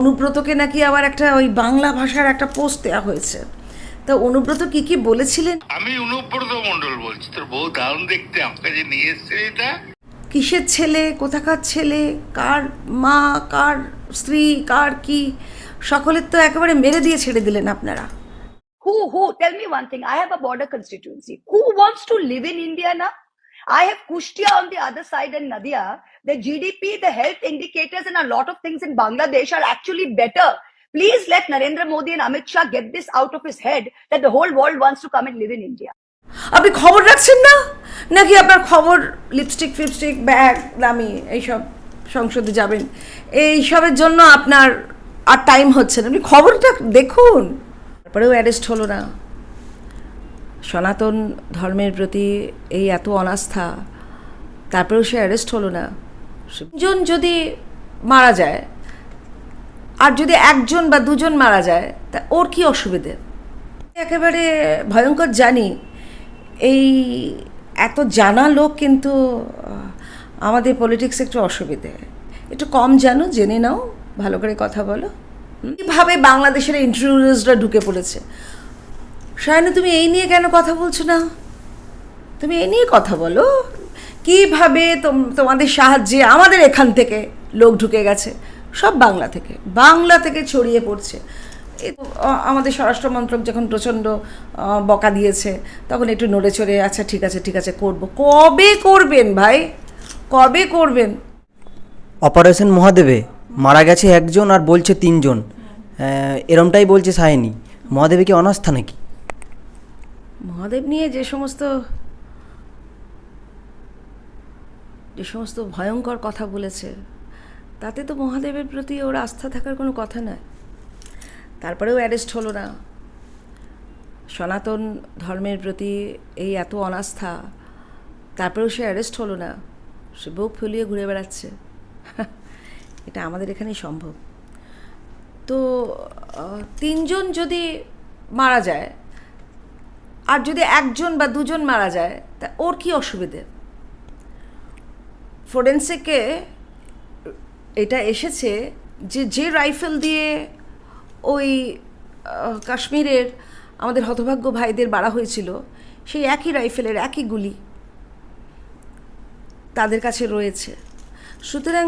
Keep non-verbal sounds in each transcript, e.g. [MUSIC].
অনুব্রতকে নাকি আবার একটা ওই বাংলা ভাষার একটা পোস্ট দেওয়া হয়েছে। তা অনুব্রত কি কি বলেছিলেন? আমি অনুব্রত মন্ডল বলছি। তোর বউ দারুণ দেখতে আমাকে যে নিয়ে এসছে এটা। কিসের ছেলে? কোথাকার ছেলে? কার মা? কার স্ত্রী? কার কি? সকলের তো একেবারে মেরে দিয়ে ছেড়ে দিলেন আপনারা। Who who Tell me one thing I have a border constituency. Who wants to live in India now? I have Kushtia on the other side and Nadia. The GDP, the health indicators, and a lot of things in Bangladesh are actually better. Please let Narendra Modi and Amit Shah get this out of his head that the whole world wants to come and live in India. আপনি খবর রাখছেন না নাকি আপনার খবর lipstick ফিপস্টিক bag দামি এইসব সংসদে যাবেন এইসবের জন্য আপনার আর টাইম হচ্ছে না আপনি খবরটা দেখুন তারপরেও অ্যারেস্ট হলো না সনাতন ধর্মের প্রতি এই এত অনাস্থা, তারপরেও সে অ্যারেস্ট হলো না। জন যদি মারা যায়, আর যদি একজন বা দুজন মারা যায়, তা ওর কি অসুবিধে? একেবারে ভয়ঙ্কর জানি। এই এত জানা লোক কিন্তু আমাদের পলিটিক্স একটু অসুবিধে। একটু কম জানো, জেনে নাও, ভালো করে কথা বলো? কীভাবে বাংলাদেশের ইন্ট্রোডিউসরা ঢুকে পড়েছে? সায়না তুমি এই নিয়ে কেন কথা বলছো না? তুমি এই নিয়ে কথা বলো। কীভাবে তোম- তোমাদের সাহায্যে আমাদের এখান থেকে লোক ঢুকে গেছে? সব বাংলা থেকে। বাংলা থেকে ছড়িয়ে পড়ছে। আমাদের স্বরাষ্ট্র মন্ত্রক যখন প্রচণ্ড বকা দিয়েছে, তখন একটু নড়ে চড়ে আচ্ছা ঠিক আছে ঠিক আছে, করব। কবে করবেন ভাই? কবে করবেন? অপারেশন মহাদেবে, মারা গেছে একজন আর বলছে তিনজন। এরমটাই বলছে সায়নি। মহাদেবে কি অনাস্থা নাকি? মহাদেব নিয়ে যে সমস্ত যে সমস্ত ভয়ঙ্কর কথা বলেছে, তাতে তো মহাদেবের প্রতি ওর আস্থা থাকার কোনো কথা নয়। তারপরেও অ্যারেস্ট হলো না। সনাতন ধর্মের প্রতি এই এত অনাস্থা, তারপরেও সে অ্যারেস্ট হলো না। সে বুক ফুলিয়ে ঘুরে বেড়াচ্ছে। [LAUGHS] এটা আমাদের এখানেই সম্ভব। তো তিনজন যদি মারা যায় আর যদি একজন বা দুজন মারা যায়, তা ওর কি অসুবিধে? ফোরেন্সিকে এটা এসেছে যে যে রাইফেল দিয়ে ওই কাশ্মীরের আমাদের হতভাগ্য ভাইদের বাড়া হয়েছিল, সেই একই রাইফেলের একই গুলি তাদের কাছে রয়েছে। সুতরাং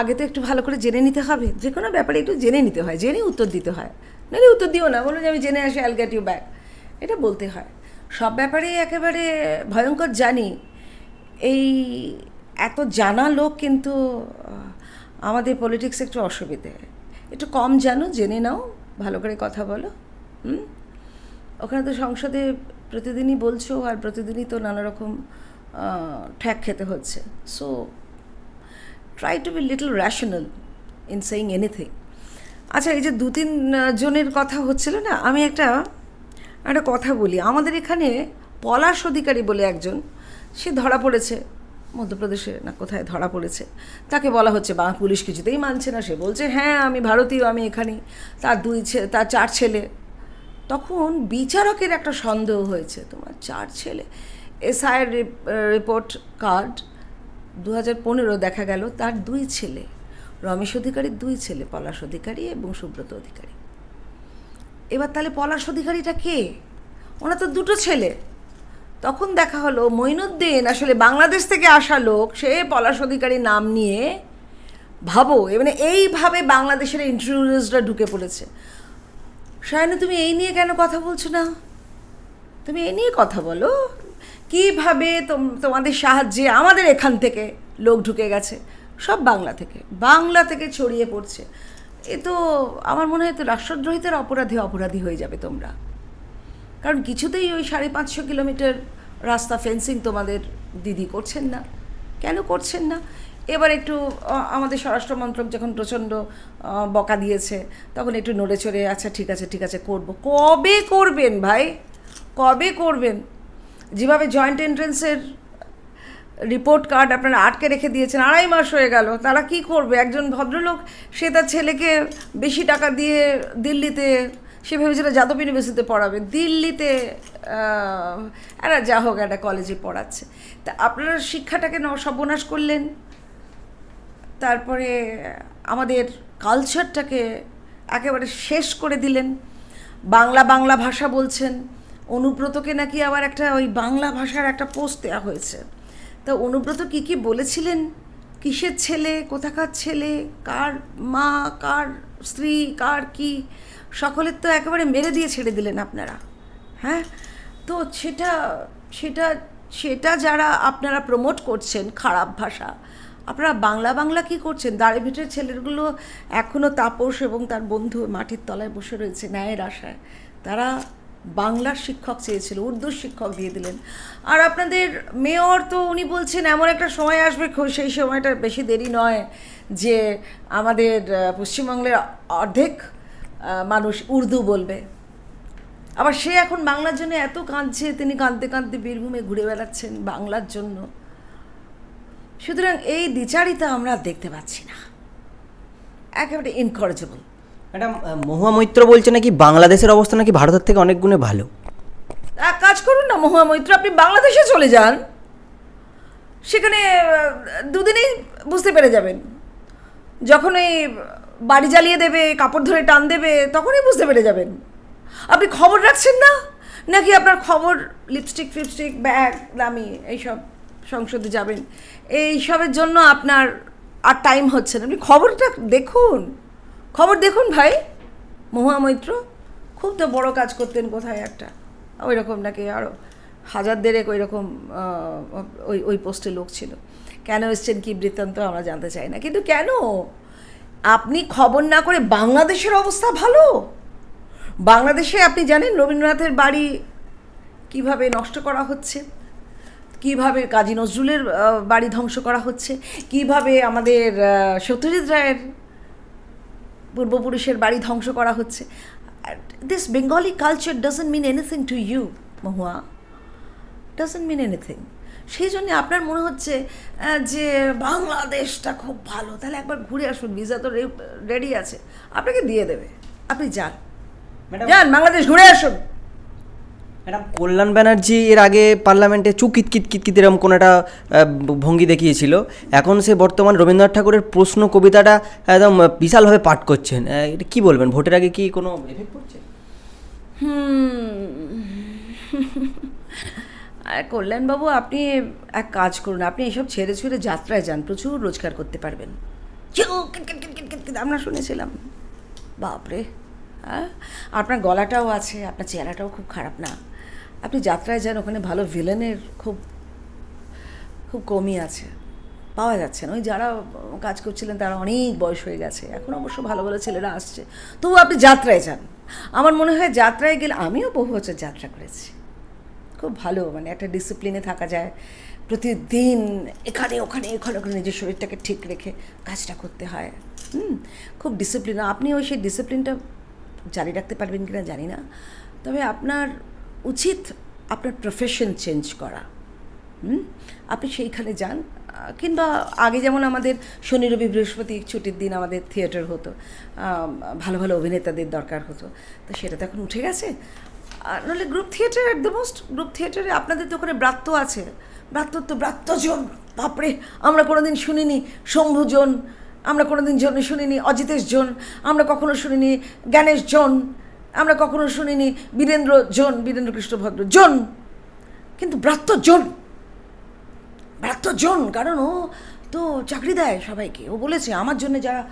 আগে তো একটু ভালো করে জেনে নিতে হবে। যে কোনো ব্যাপারে একটু জেনে নিতে হয় জেনে উত্তর দিতে হয়। নাহলে উত্তর দিও না, বলো যে আমি জেনে আসি আল গেট ইউ ব্যাক এটা বলতে হয়। সব ব্যাপারেই একেবারে ভয়ঙ্কর জানি। এই এত জানা লোক কিন্তু আমাদের পলিটিক্স একটু অসুবিধে। একটু কম জানো, জেনে নাও, ভালো করে কথা বলো, হুম? ওখানে তো সংসদে প্রতিদিনই বলছো আর প্রতিদিনই তো নানা রকম ঠ্যাক খেতে হচ্ছে। So try to be little rational in saying anything আচ্ছা এই যে দু তিন জনের কথা হচ্ছিল না, আমি একটা একটা কথা বলি। আমাদের এখানে পলাশ অধিকারী বলে একজন, সে ধরা পড়েছে। মধ্যপ্রদেশে না কোথায় ধরা পড়েছে। তাকে বলা হচ্ছে, বা, পুলিশ কিছুতেই মানছে না। সে বলছে হ্যাঁ আমি ভারতীয়, আমি এখানেই। তার দুই ছে- তার চার ছেলে। তখন বিচারকের একটা সন্দেহ হয়েছে, তোমার চার ছেলে? এসআইয়ের রিপোর্ট কার্ড দু হাজার পনেরো দেখা গেল, তার দুই ছেলে। রমেশ অধিকারীর দুই ছেলে, পলাশ অধিকারী এবং সুব্রত অধিকারী। এবার তাহলে পলাশ অধিকারীটা কে? ওনার তো দুটো ছেলে। তখন দেখা হলো মঈনুদ্দিন আসলে বাংলাদেশ থেকে আসা লোক, সে পলাশ অধিকারী নাম নিয়ে ভাবো মানে এইভাবে বাংলাদেশের ইন্টারভিউসরা ঢুকে পড়েছে। সায়না, তুমি এই নিয়ে কেন কথা বলছো না? তুমি এই নিয়ে কথা বলো। কীভাবে তোম- তোমাদের সাহায্যে আমাদের এখান থেকে লোক ঢুকে গেছে? সব বাংলা থেকে। বাংলা থেকে ছড়িয়ে পড়ছে। এ তো আমার মনে হয় তো রাষ্ট্রদ্রোহিতার অপরাধী অপরাধী হয়ে যাবে তোমরা। কারণ কিছুতেই ওই সাড়ে পাঁচশো কিলোমিটার রাস্তা ফেন্সিং তোমাদের দিদি করছেন না। কেন করছেন না? এবার একটু আমাদের স্বরাষ্ট্র মন্ত্রক যখন প্রচণ্ড বকা দিয়েছে, তখন একটু নড়ে চড়ে আচ্ছা ঠিক আছে ঠিক আছে, করব। কবে করবেন ভাই? কবে করবেন? যেভাবে জয়েন্ট এন্ট্রেন্সের রিপোর্ট কার্ড আপনারা আটকে রেখে দিয়েছেন, আড়াই মাস হয়ে গেল। তারা কি করবে? একজন ভদ্রলোক, সে তার ছেলেকে বেশি টাকা দিয়ে দিল্লিতে, সে ভেবেছিল যাদব ইউনিভার্সিটিতে পড়াবে। দিল্লিতে একটা যা হোক একটা কলেজে পড়াচ্ছে। তা আপনারা শিক্ষাটাকে সর্বনাশ করলেন। তারপরে আমাদের কালচারটাকে একেবারে শেষ করে দিলেন। বাংলা বাংলা ভাষা বলছেন। অনুব্রতকে নাকি আবার একটা ওই বাংলা ভাষার একটা পোস্ট দেওয়া হয়েছে। তা অনুব্রত কি কি বলেছিলেন? কিসের ছেলে? কোথাকার ছেলে? কার মা? কার স্ত্রী? কার কি? সকলের তো একেবারে মেরে দিয়ে ছেড়ে দিলেন আপনারা। হ্যাঁ? তো সেটা সেটা সেটা যারা আপনারা প্রমোট করছেন খারাপ ভাষা, আপনারা বাংলা বাংলা কি করছেন? দাঁড়ে ভিটের ছেলেগুলো এখনও তাপস এবং তার বন্ধু মাটির তলায় বসে রয়েছে ন্যায়ের আশায়। তারা বাংলার শিক্ষক চেয়েছিল উর্দুর শিক্ষক দিয়ে দিলেন। আর আপনাদের মেয়র তো উনি বলছেন এমন একটা সময় আসবে সেই সময়টা বেশি দেরি নয় যে আমাদের আহ, পশ্চিমবঙ্গের অর্ধেক মানুষ উর্দু বলবে। আবার সে এখন বাংলার জন্য এত কাঁদছে তিনি কাঁদতে কাঁদতে বীরভূমে ঘুরে বেড়াচ্ছেন বাংলার জন্য। সুতরাং এই দ্বিচারিতা আমরা দেখতে পাচ্ছি না। একেবারে ইনকরেজেবল ম্যাডাম মহুয়া মৈত্র বলছে নাকি বাংলাদেশের অবস্থা নাকি ভারতের থেকে অনেক গুণে ভালো? এক কাজ করুন না, মহুয়া মৈত্র, আপনি বাংলাদেশে চলে যান। সেখানে দুদিনেই বুঝতে পেরে যাবেন। যখন ওই বাড়ি জ্বালিয়ে দেবে, কাপড় ধরে টান দেবে, তখনই বুঝতে পেরে যাবেন। আপনি খবর রাখছেন না? নাকি আপনার খবর লিপস্টিক ফিপস্টিক ব্যাগ দামি, এইসব সংসদে যাবেন? এইসবের জন্য আপনার আর টাইম হচ্ছে না। আপনি খবরটা দেখুন। খবর দেখুন ভাই। মহুয়া মৈত্র খুব তো বড় কাজ করতেন কোথায় একটা। ওই রকম নাকি আরও হাজার দেড়েক ওই রকম ওই ওই পোস্টে লোক ছিল। কেন এসছেন কি বৃত্তান্ত আমরা জানতে চাই না। কিন্তু কেন? আপনি খবর না করে বাংলাদেশের অবস্থা ভালো? বাংলাদেশে আপনি জানেন রবীন্দ্রনাথের বাড়ি কীভাবে নষ্ট করা হচ্ছে? কীভাবে কাজী নজরুলের বাড়ি ধ্বংস করা হচ্ছে? কীভাবে আমাদের সত্যজিৎ রায়ের পূর্বপুরুষের বাড়ি ধ্বংস করা হচ্ছে। This Bengali culture doesn't mean anything to you Mahua. Doesn't mean anything সেই জন্য আপনার মনে হচ্ছে যে বাংলাদেশটা খুব ভালো। তাহলে একবার ঘুরে আসুন ভিসা তো রেডি আছে। আপনাকে দিয়ে দেবে। আপনি যান। যান বাংলাদেশ ঘুরে আসুন। ম্যাডাম, কল্যাণ ব্যানার্জি এর আগে পার্লামেন্টে চু কিত কিত কিত এরকম কোনো একটা ভঙ্গি দেখিয়েছিল। এখন সে বর্তমান রবীন্দ্রনাথ ঠাকুরের প্রশ্ন কবিতাটা একদম বিশালভাবে পাঠ করছেন। এটা কী বলবেন? ভোটের আগে কি কোনো এফেক্ট পড়ছে? আর কল্যাণবাবু, আপনি এক কাজ করুন। আপনি এসব ছেড়ে ছেড়ে যাত্রায় যান। প্রচুর রোজগার করতে পারবেন। আমরা শুনেছিলাম। বাপরে। হ্যাঁ আপনার গলাটাও আছে, আপনার চেহারাটাও খুব খারাপ না? আপনি যাত্রায় যান, ওখানে ভালো ভিলেনের খুব খুব কমই আছে। পাওয়া যাচ্ছে না। ওই যারা কাজ করছিলেন, তারা অনেক বয়স হয়ে গেছে। এখন অবশ্য ভালো ভালো ছেলেরা আসছে। তবু আপনি যাত্রায় যান। আমার মনে হয় যাত্রায় গেলে আমিও বহু বছর যাত্রা করেছি। খুব ভালো মানে একটা ডিসিপ্লিনে থাকা যায়। প্রতিদিন এখানে, ওখানে এখানে, ওখানে নিজের শরীরটাকে ঠিক রেখে কাজটা করতে হয়। হুম, খুব ডিসিপ্লিন আপনি ওই সেই ডিসিপ্লিনটা জারি রাখতে পারবেন কিনা জানি না। তবে আপনার উচিত আপনার প্রফেশন চেঞ্জ করা। আপনি সেইখানে যান কিংবা আগে যেমন আমাদের শনি, রবি, বৃহস্পতি ছুটির দিন আমাদের থিয়েটার হতো ভালো ভালো অভিনেতাদের দরকার হতো, তো সেটা তো এখন উঠে গেছে। নাহলে group theatre at the most group থিয়েটারে আপনাদের তো ওখানে ব্রাত্য আছে। ব্রাত্য তো ব্রাত্যজন, বাপরে, আমরা কোনো দিন শুনিনি শম্ভুজন, আমরা কোনো দিন জন শুনিনি অজিতেশ জন আমরা কখনো শুনিনি জ্ঞানেশ জন আমরা কখনো শুনিনি বীরেন্দ্র জন, বীরেন্দ্র কৃষ্ণ ভদ্র জন, কিন্তু ব্রাত্য জন ব্যর্থ জন, কারণ ও তো চাকরি দেয় সবাইকে। ও বলেছে, আমার জন্য যারা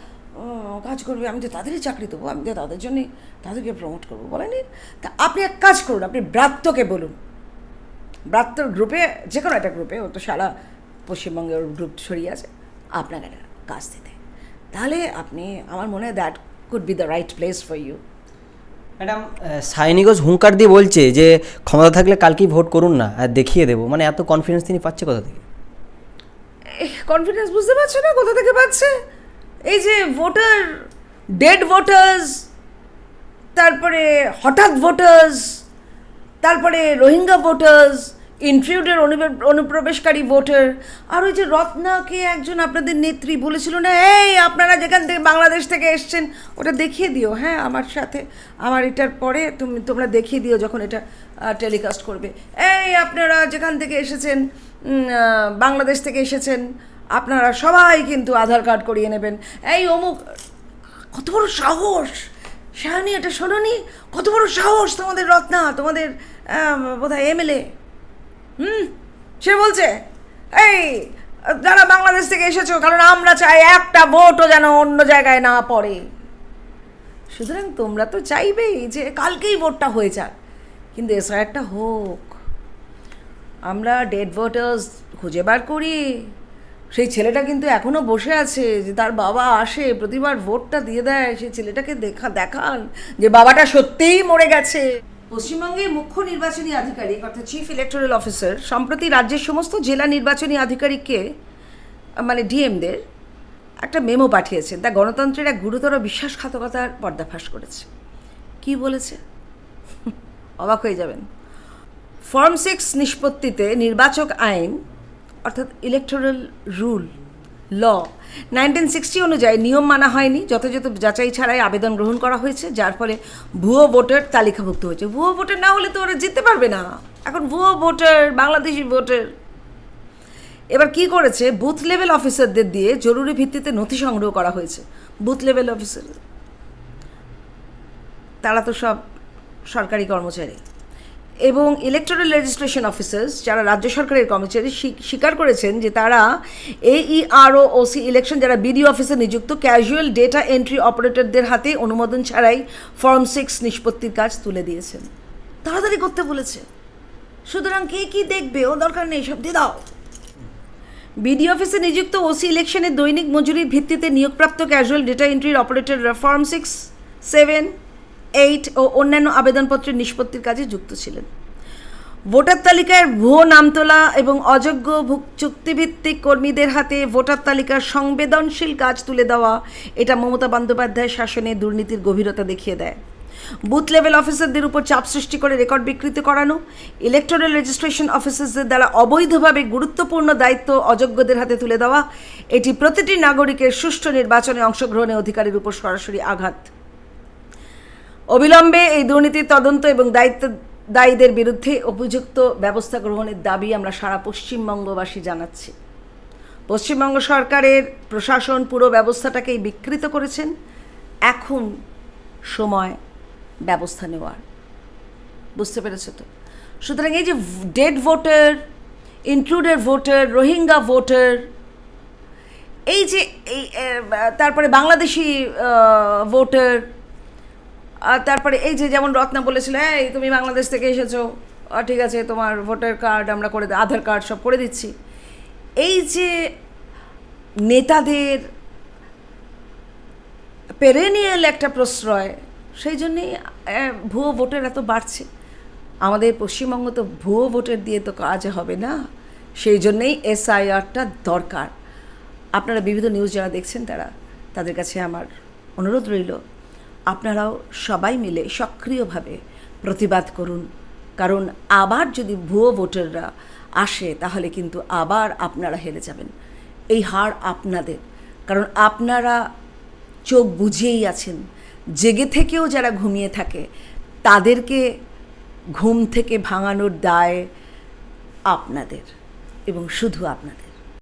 কাজ করবে, আমি তো তাদেরই চাকরি দেবো, আমি তো তাদের জন্যই তাদেরকে প্রমোট করব। বলেনি? তা আপনি এক কাজ করুন, আপনি ব্রাত্যকে বলুন। ব্রাত্যর গ্রুপে যে কোনো একটা গ্রুপে ও তো সারা পশ্চিমবঙ্গে ওর গ্রুপ ছড়িয়ে আছে, আপনাকে একটা কাজ দিতে। তাহলে আপনি, আমার মনে হয় that could be the right place for you madam Ghosh হুঙ্কার দিয়ে বলছে যে ক্ষমতা থাকলে কালকেই ভোট করুন না, আর দেখিয়ে দেবো। মানে এত কনফিডেন্স তিনি পাচ্ছে কোথা থেকে? কনফিডেন্স বুঝতে পারছে না, কোথা থেকে পাচ্ছে? এই যে ভোটার ডেড ভোটার্স তারপরে হঠাৎ ভোটার্স তারপরে রোহিঙ্গা ভোটার্স ইন্ট্রিউডের অনুপ্রবেশকারী ভোটার। আর ওই যে রত্নাকে একজন আপনাদের নেত্রী বলেছিল না, এই, আপনারা যেখান থেকে বাংলাদেশ থেকে এসছেন, ওটা দেখিয়ে দিও। হ্যাঁ আমার সাথে, আমার এটার পরে তুমি, তোমরা দেখিয়ে দিও যখন এটা টেলিকাস্ট করবে। এই, আপনারা যেখান থেকে এসেছেন বাংলাদেশ থেকে এসেছেন, আপনারা সবাই কিন্তু আধার কার্ড করিয়ে নেবেন। এই, অমুক, কত বড় সাহস! শাহানি, এটা শোনোনি? কত বড় সাহস তোমাদের রত্না, তোমাদের বোধহয় এমএলএ। হুম, সে বলছে, এই, যারা বাংলাদেশ থেকে এসেছ, কারণ আমরা চাই একটা ভোটও যেন অন্য জায়গায় না পড়ে। সুতরাং তোমরা তো চাইবেই যে কালকেই ভোটটা হয়ে যাক, কিন্তু এসআইআরটা হোক। আমরা ডেড ভোটার্স খুঁজে বার করি। সেই ছেলেটা কিন্তু এখনও বসে আছে, যে তার বাবা আসে, প্রতিবার ভোটটা দিয়ে দেয়, সেই ছেলেটাকে দেখা, দেখান যে বাবাটা সত্যিই মরে গেছে। পশ্চিমবঙ্গের মুখ্য নির্বাচনী আধিকারিক, অর্থাৎ চিফ ইলেকটোরাল অফিসার সম্প্রতি রাজ্যের সমস্ত জেলা নির্বাচনী আধিকারিককে মানে ডিএমদের একটা মেমো পাঠিয়েছেন। তা গণতন্ত্রের এক গুরুতর বিশ্বাসঘাতকতার পর্দাফাশ করেছে। কি বলেছে? অবাক হয়ে যাবেন। ফর্ম সিক্স নিষ্পত্তিতে নির্বাচক আইন, অর্থাৎ electoral rule law. Nineteen sixty অনুযায়ী নিয়ম মানা হয়নি। যথাযথ যাচাই ছাড়াই আবেদন গ্রহণ করা হয়েছে, যার ফলে ভুয়ো ভোটার তালিকাভুক্ত হয়েছে। ভুয়ো ভোটার না হলে তো ওরা জিততে পারবে না। এখন ভুয়ো ভোটার, বাংলাদেশি ভোটার। এবার কি করেছে? বুথ লেভেল অফিসারদের দিয়ে জরুরি ভিত্তিতে নথি সংগ্রহ করা হয়েছে। Booth level officer. তারা তো সব সরকারি কর্মচারী। এবং ইলেকট্রাল রেজিস্ট্রেশন অফিসার্স যারা রাজ্য সরকারের কর্মচারী স্বীকার করেছেন যে তারা এইইআরও ওসি ইলেকশন যারা বিডিও অফিসে নিযুক্ত ক্যাজুয়াল ডেটা এন্ট্রি অপারেটরদের হাতে অনুমোদন ছাড়াই ফর্ম সিক্স নিষ্পত্তির কাজ তুলে দিয়েছেন। তাড়াতাড়ি করতে বলেছে। সুতরাং কে কি দেখবে? ও দরকার নেই, সব দিয়ে দাও। বিডি অফিসে নিযুক্ত ওসি ইলেকশনের দৈনিক মজুরির ভিত্তিতে নিয়োগপ্রাপ্ত ক্যাজুয়াল ডেটা এন্ট্রির অপারেটররা ফর্ম সিক্স সেভেন এইট ও অন্যান্য আবেদনপত্রের নিষ্পত্তির কাজে যুক্ত ছিলেন। ভোটার তালিকায় ভুয়ো নাম তোলা এবং অযোগ্য চুক্তিভিত্তিক কর্মীদের হাতে ভোটার তালিকার সংবেদনশীল কাজ তুলে দেওয়া, এটা মমতা বন্দ্যোপাধ্যায়ের শাসনে দুর্নীতির গভীরতা দেখিয়ে দেয়। বুথ লেভেল অফিসারদের উপর চাপ সৃষ্টি করে রেকর্ড বিকৃত করানো ইলেকট্রাল রেজিস্ট্রেশন অফিসার্সদের দ্বারা অবৈধভাবে গুরুত্বপূর্ণ দায়িত্ব অযোগ্যদের হাতে তুলে দেওয়া, এটি প্রতিটি নাগরিকের সুষ্ঠু নির্বাচনে অংশগ্রহণের অধিকারের উপর সরাসরি আঘাত। অবিলম্বে এই দুর্নীতির তদন্ত এবং দায়িত্ব দায়ীদের বিরুদ্ধে উপযুক্ত ব্যবস্থা গ্রহণের দাবি আমরা সারা পশ্চিমবঙ্গবাসী জানাচ্ছি। পশ্চিমবঙ্গ সরকারের প্রশাসন পুরো ব্যবস্থাটাকেই বিকৃত করেছেন। এখন সময় ব্যবস্থা নেওয়ার। বুঝতে পেরেছ তো? সুতরাং এই যে dead voter, included voter, Rohingya voter, এই যে এই তারপরে বাংলাদেশি ভোটার তারপরে এই যে যেমন রত্না বলেছিল, এই, তুমি বাংলাদেশ থেকে এসেছ ঠিক আছে, তোমার ভোটার কার্ড আমরা করে আধার কার্ড সব করে দিচ্ছি। এই যে নেতাদের পেরেনিয়াল একটা প্রশ্রয়, সেই জন্যেই ভুয়ো ভোটের এত বাড়ছে। আমাদের পশ্চিমবঙ্গ তো ভুয়ো ভোটের দিয়ে তো কাজ হবে না, সেই জন্যেই এসআইআরটা দরকার। আপনারা বিবিধ নিউজ যারা দেখছেন, তারা, তাদের কাছে আমার অনুরোধ রইল আপনারাও সবাই মিলে সক্রিয়ভাবে প্রতিবাদ করুন। কারণ আবার যদি ভুয়ো ভোটাররা আসে, তাহলে কিন্তু আবার আপনারা হেরে যাবেন। এই হার আপনাদের। কারণ আপনারা চোখ বুঝিয়েই আছেন। জেগে থেকেও যারা ঘুমিয়ে থাকে, তাদেরকে ঘুম থেকে ভাঙানোর দায় আপনাদের এবং শুধু আপনাদের।